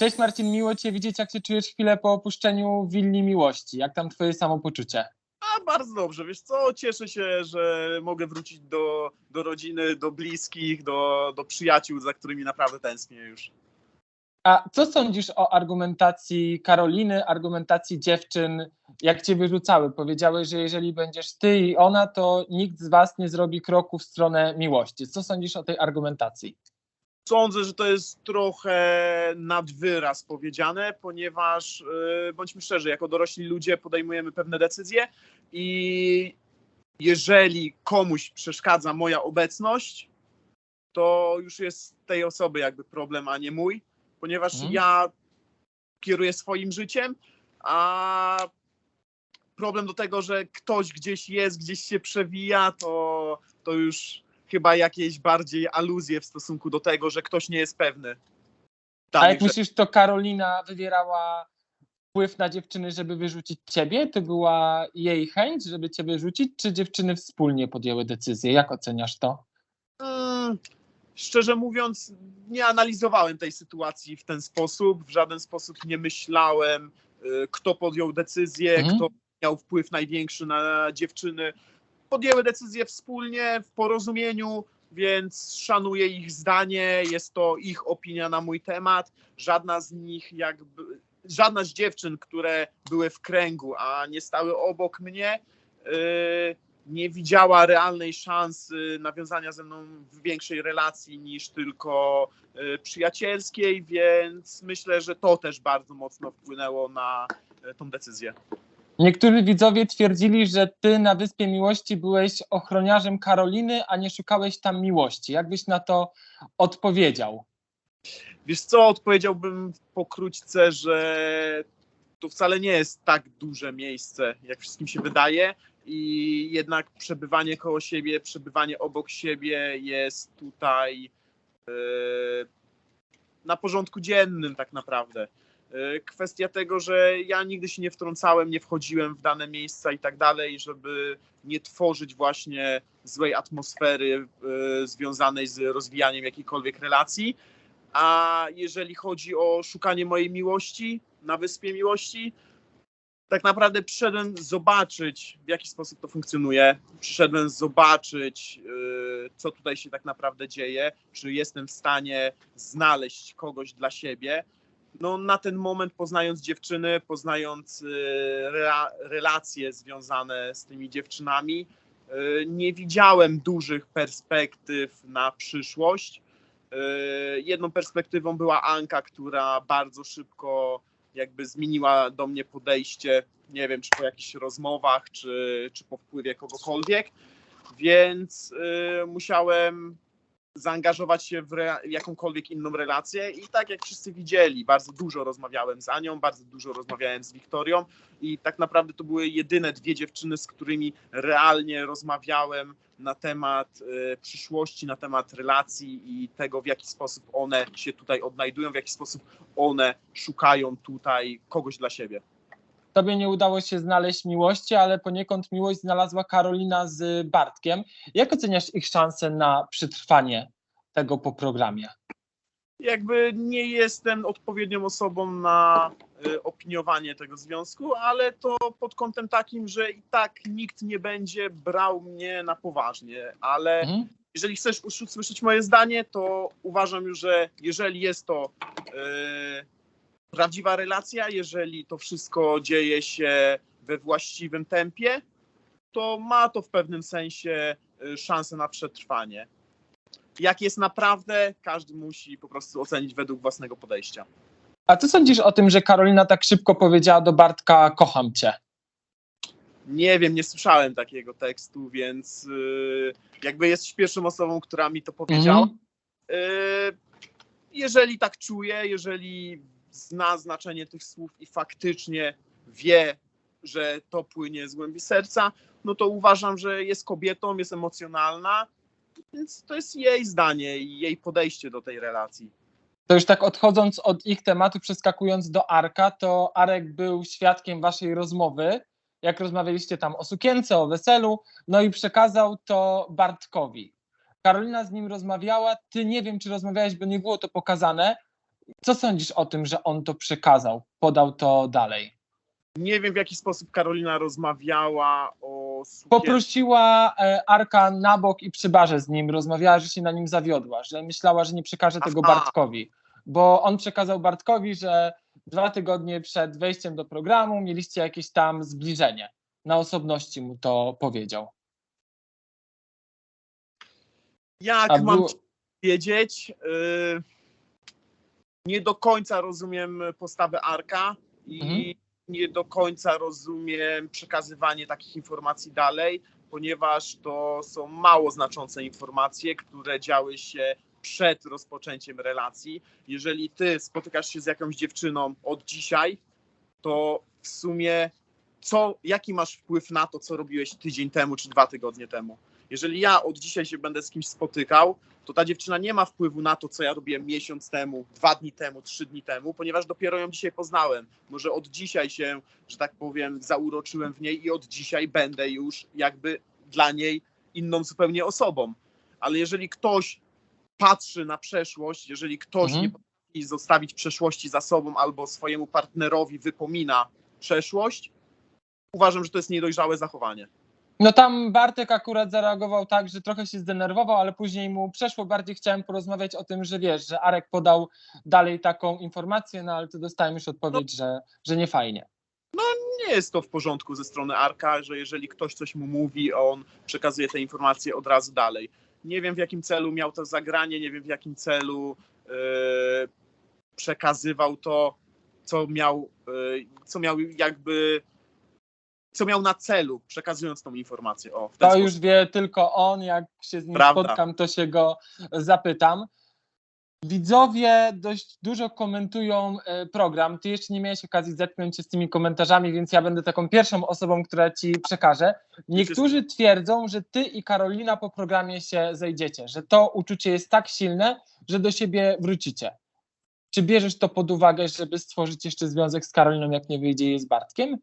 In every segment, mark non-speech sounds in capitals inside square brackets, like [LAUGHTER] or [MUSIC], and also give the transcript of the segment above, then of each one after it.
Cześć Marcin, miło Cię widzieć. Jak się czujesz chwilę po opuszczeniu Willi Miłości? Jak tam Twoje samopoczucie? A bardzo dobrze, wiesz co, cieszę się, że mogę wrócić do, do rodziny, do bliskich, do, do przyjaciół, za którymi naprawdę tęsknię już. A co sądzisz o argumentacji Karoliny, argumentacji dziewczyn, jak Cię wyrzucały? Powiedziały, że jeżeli będziesz Ty i ona, to nikt z Was nie zrobi kroku w stronę miłości. Co sądzisz o tej argumentacji? Sądzę, że to jest trochę nad wyraz powiedziane, ponieważ yy, bądźmy szczerzy, jako dorośli ludzie podejmujemy pewne decyzje i jeżeli komuś przeszkadza moja obecność, to już jest tej osoby jakby problem, a nie mój, ponieważ Mhm. ja kieruję swoim życiem, a problem do tego, że ktoś gdzieś jest, gdzieś się przewija, to, to już chyba jakieś bardziej aluzje w stosunku do tego, że ktoś nie jest pewny. A danych jak myślisz, to Karolina wywierała wpływ na dziewczyny, żeby wyrzucić Ciebie? To była jej chęć, żeby Cię wyrzucić, czy dziewczyny wspólnie podjęły decyzję? Jak oceniasz to? Mm, szczerze mówiąc, nie analizowałem tej sytuacji w ten sposób. W żaden sposób nie myślałem, y, kto podjął decyzję, Mhm. kto miał wpływ największy na dziewczyny. Podjęły decyzję wspólnie, w porozumieniu, więc szanuję ich zdanie. Jest to ich opinia na mój temat. Żadna z nich, jakby, żadna z dziewczyn, które były w kręgu, a nie stały obok mnie, y, nie widziała realnej szansy nawiązania ze mną większej relacji niż tylko y, przyjacielskiej, więc myślę, że to też bardzo mocno wpłynęło na y, tą decyzję. Niektórzy widzowie twierdzili, że Ty na Wyspie Miłości byłeś ochroniarzem Karoliny, a nie szukałeś tam miłości. Jak byś na to odpowiedział? Wiesz co, odpowiedziałbym pokrótce, że to wcale nie jest tak duże miejsce, jak wszystkim się wydaje i jednak przebywanie koło siebie, przebywanie obok siebie jest tutaj e, na porządku dziennym tak naprawdę. E, Kwestia tego, że ja nigdy się nie wtrącałem, nie wchodziłem w dane miejsca i tak dalej, żeby nie tworzyć właśnie złej atmosfery e, związanej z rozwijaniem jakiejkolwiek relacji. A jeżeli chodzi o szukanie mojej miłości na Wyspie Miłości, tak naprawdę przyszedłem zobaczyć, w jaki sposób to funkcjonuje. Przyszedłem zobaczyć, yy, co tutaj się tak naprawdę dzieje, czy jestem w stanie znaleźć kogoś dla siebie. No, na ten moment, poznając dziewczyny, poznając rela- relacje związane z tymi dziewczynami, yy, nie widziałem dużych perspektyw na przyszłość. Yy, Jedną perspektywą była Anka, która bardzo szybko jakby zmieniła do mnie podejście, nie wiem, czy po jakichś rozmowach, czy, czy po wpływie kogokolwiek, więc musiałem zaangażować się w rea- jakąkolwiek inną relację i tak jak wszyscy widzieli, bardzo dużo rozmawiałem z Anią, bardzo dużo rozmawiałem z Wiktorią i tak naprawdę to były jedyne dwie dziewczyny, z którymi realnie rozmawiałem na temat e, przyszłości, na temat relacji i tego, w jaki sposób one się tutaj odnajdują, w jaki sposób one szukają tutaj kogoś dla siebie. Tobie nie udało się znaleźć miłości, ale poniekąd miłość znalazła Karolina z Bartkiem. Jak oceniasz ich szanse na przetrwanie tego po programie? Jakby nie jestem odpowiednią osobą na e, opiniowanie tego związku, ale to pod kątem takim, że i tak nikt nie będzie brał mnie na poważnie, ale Mhm. jeżeli chcesz us- usłyszeć moje zdanie, to uważam już, że jeżeli jest to e, prawdziwa relacja, jeżeli to wszystko dzieje się we właściwym tempie, to ma to w pewnym sensie e, szansę na przetrwanie. Jak jest naprawdę, każdy musi po prostu ocenić według własnego podejścia. A co sądzisz o tym, że Karolina tak szybko powiedziała do Bartka kocham cię? Nie wiem, nie słyszałem takiego tekstu, więc y, jakby jest pierwszą osobą, która mi to powiedziała. Mhm. Y, jeżeli tak czuje, jeżeli zna znaczenie tych słów i faktycznie wie, że to płynie z głębi serca, no to uważam, że jest kobietą, jest emocjonalna, więc to jest jej zdanie i jej podejście do tej relacji. To już tak odchodząc od ich tematu, przeskakując do Arka, to Arek był świadkiem waszej rozmowy, jak rozmawialiście tam o sukience, o weselu, no i przekazał to Bartkowi. Karolina z nim rozmawiała, ty nie wiem, czy rozmawiałeś, bo nie było to pokazane. Co sądzisz o tym, że on to przekazał, podał to dalej? Nie wiem, w jaki sposób Karolina rozmawiała o sukience. Poprosiła e, Arka na bok i przy barze z nim rozmawiała, że się na nim zawiodła, że myślała, że nie przekaże tego Aha. Bartkowi, bo on przekazał Bartkowi, że dwa tygodnie przed wejściem do programu mieliście jakieś tam zbliżenie. Na osobności mu to powiedział. Jak A mam było- wiedzieć? Yy, nie do końca rozumiem postawę Arka i Mhm. nie do końca rozumiem przekazywanie takich informacji dalej, ponieważ to są mało znaczące informacje, które działy się przed rozpoczęciem relacji. Jeżeli ty spotykasz się z jakąś dziewczyną od dzisiaj, to w sumie co, jaki masz wpływ na to, co robiłeś tydzień temu czy dwa tygodnie temu? Jeżeli ja od dzisiaj się będę z kimś spotykał, to ta dziewczyna nie ma wpływu na to, co ja robiłem miesiąc temu, dwa dni temu, trzy dni temu, ponieważ dopiero ją dzisiaj poznałem. Może od dzisiaj się, że tak powiem, zauroczyłem w niej i od dzisiaj będę już jakby dla niej inną zupełnie osobą. Ale jeżeli ktoś patrzy na przeszłość, jeżeli ktoś Mhm. nie potrafi zostawić przeszłości za sobą albo swojemu partnerowi wypomina przeszłość, uważam, że to jest niedojrzałe zachowanie. No tam Bartek akurat zareagował tak, że trochę się zdenerwował, ale później mu przeszło. Bardziej chciałem porozmawiać o tym, że wiesz, że Arek podał dalej taką informację, no ale to dostałem już odpowiedź, że, że nie fajnie. nie jest to w porządku ze strony Arka, że jeżeli ktoś coś mu mówi, on przekazuje te informacje od razu dalej. Nie wiem w jakim celu miał to zagranie, nie wiem w jakim celu e, przekazywał to, co miał, e, co miał jakby, co miał na celu, przekazując tą informację. O, To sposób. już wie tylko on, jak się z nim Prawda. spotkam, to się go zapytam. Widzowie dość dużo komentują e, program. Ty jeszcze nie miałeś okazji zetknąć się z tymi komentarzami, więc ja będę taką pierwszą osobą, która ci przekaże. Niektórzy twierdzą, że ty i Karolina po programie się zejdziecie, że to uczucie jest tak silne, że do siebie wrócicie. Czy bierzesz to pod uwagę, żeby stworzyć jeszcze związek z Karoliną, jak nie wyjdzie jej z Bartkiem?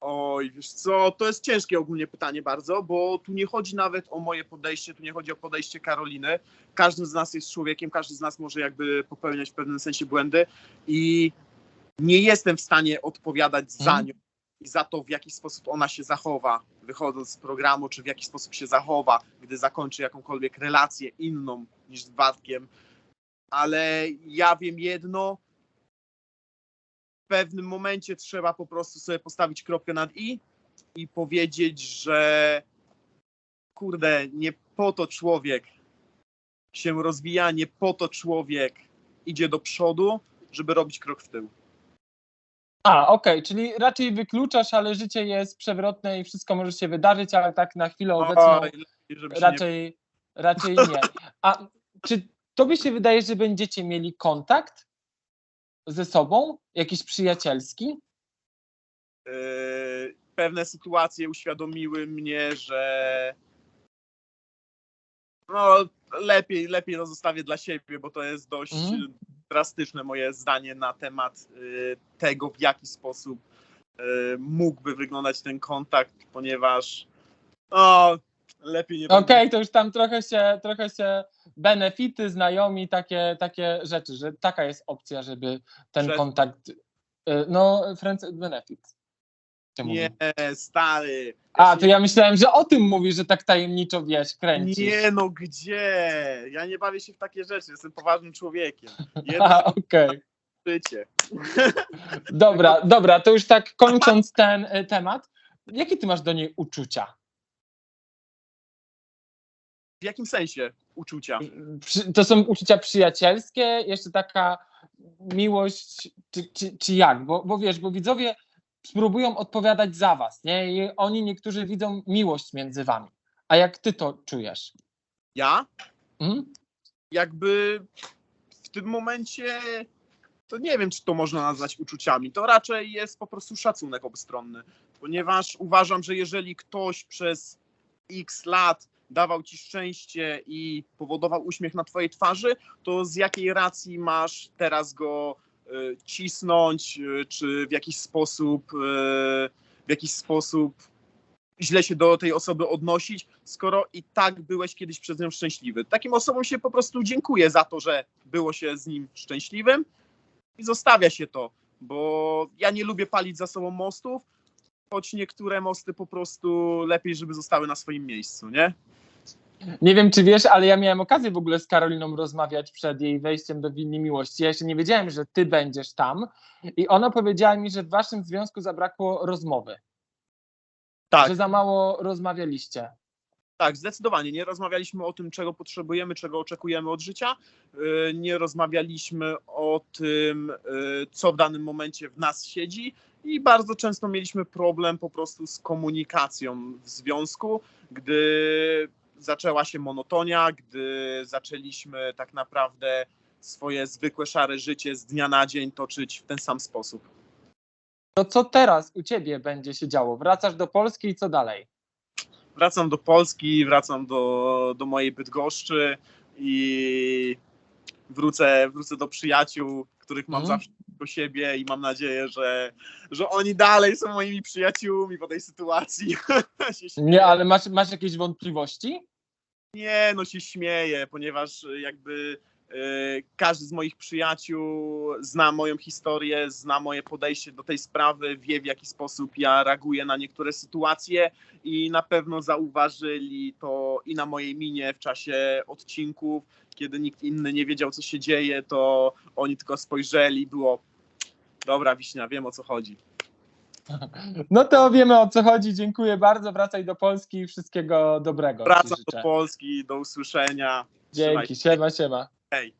Oj, wiesz co, to jest ciężkie ogólnie pytanie bardzo, bo tu nie chodzi nawet o moje podejście, tu nie chodzi o podejście Karoliny. Każdy z nas jest człowiekiem, każdy z nas może jakby popełniać w pewnym sensie błędy i nie jestem w stanie odpowiadać za Mhm. nią i za to, w jaki sposób ona się zachowa, wychodząc z programu, czy w jaki sposób się zachowa, gdy zakończy jakąkolwiek relację inną niż z Bartkiem. Ale ja wiem jedno, pewnym momencie trzeba po prostu sobie postawić kropkę nad i i powiedzieć, że kurde, nie po to człowiek się rozwija, nie po to człowiek idzie do przodu, żeby robić krok w tył. A, okej, czyli raczej wykluczasz, ale życie jest przewrotne i wszystko może się wydarzyć, ale tak na chwilę obecną Oj, się nie... raczej, raczej nie. A czy tobie się wydaje, że będziecie mieli kontakt ze sobą, jakiś przyjacielski? Yy, pewne sytuacje uświadomiły mnie, że no lepiej, lepiej to zostawię dla siebie, bo to jest dość Mhm. drastyczne moje zdanie na temat y, tego, w jaki sposób y, mógłby wyglądać ten kontakt, ponieważ no, lepiej nie Okej, będę- to już tam trochę się, trochę się benefity, znajomi, takie, takie rzeczy, że taka jest opcja, żeby ten kontakt, y, no friends benefit. mówi. Nie, stary. A, to ja myślałem, że o tym mówisz, że tak tajemniczo, wiesz, kręcisz. Nie no, gdzie? Ja nie bawię się w takie rzeczy, jestem poważnym człowiekiem. [LAUGHS] Jedno okej. życie. Dobra, dobra, to już tak kończąc ten y, temat, jakie ty masz do niej uczucia? W jakim sensie uczucia? Przy, to są uczucia przyjacielskie, jeszcze taka miłość, czy, czy, czy jak? Bo, bo wiesz, bo widzowie spróbują odpowiadać za was, nie? I oni niektórzy widzą miłość między wami. A jak ty to czujesz? Ja? Mhm. Jakby w tym momencie to nie wiem, czy to można nazwać uczuciami. To raczej jest po prostu szacunek obustronny, ponieważ uważam, że jeżeli ktoś przez x lat dawał ci szczęście i powodował uśmiech na twojej twarzy, to z jakiej racji masz teraz go y, cisnąć, y, czy w jakiś sposób y, w jakiś sposób źle się do tej osoby odnosić, skoro i tak byłeś kiedyś przez nią szczęśliwy. Takim osobom się po prostu dziękuję za to, że było się z nim szczęśliwym i zostawia się to, bo ja nie lubię palić za sobą mostów, choć niektóre mosty po prostu lepiej, żeby zostały na swoim miejscu, nie? Nie wiem, czy wiesz, ale ja miałem okazję w ogóle z Karoliną rozmawiać przed jej wejściem do Winni Miłości. Ja jeszcze nie wiedziałem, że ty będziesz tam. I ona powiedziała mi, że w waszym związku zabrakło rozmowy. Tak. Że za mało rozmawialiście. Tak, zdecydowanie. Nie rozmawialiśmy o tym, czego potrzebujemy, czego oczekujemy od życia. Yy, Nie rozmawialiśmy o tym, yy, co w danym momencie w nas siedzi i bardzo często mieliśmy problem po prostu z komunikacją w związku, gdy zaczęła się monotonia, gdy zaczęliśmy tak naprawdę swoje zwykłe szare życie z dnia na dzień toczyć w ten sam sposób. To co teraz u ciebie będzie się działo? Wracasz do Polski i co dalej? Wracam do Polski, wracam do, do mojej Bydgoszczy i wrócę, wrócę do przyjaciół, których mam Mhm. zawsze do siebie i mam nadzieję, że, że oni dalej są moimi przyjaciółmi po tej sytuacji. [LAUGHS] Nie, ale masz, masz jakieś wątpliwości? Nie, no się śmieję, ponieważ jakby każdy z moich przyjaciół zna moją historię, zna moje podejście do tej sprawy, wie w jaki sposób ja reaguję na niektóre sytuacje i na pewno zauważyli to i na mojej minie w czasie odcinków, kiedy nikt inny nie wiedział, co się dzieje, to oni tylko spojrzeli było dobra, Wiśnia, wiem o co chodzi. No to wiemy o co chodzi. Dziękuję bardzo. Wracaj do Polski i wszystkiego dobrego. Wracam do Polski, do usłyszenia. Dzięki. Siema, siema. Hey.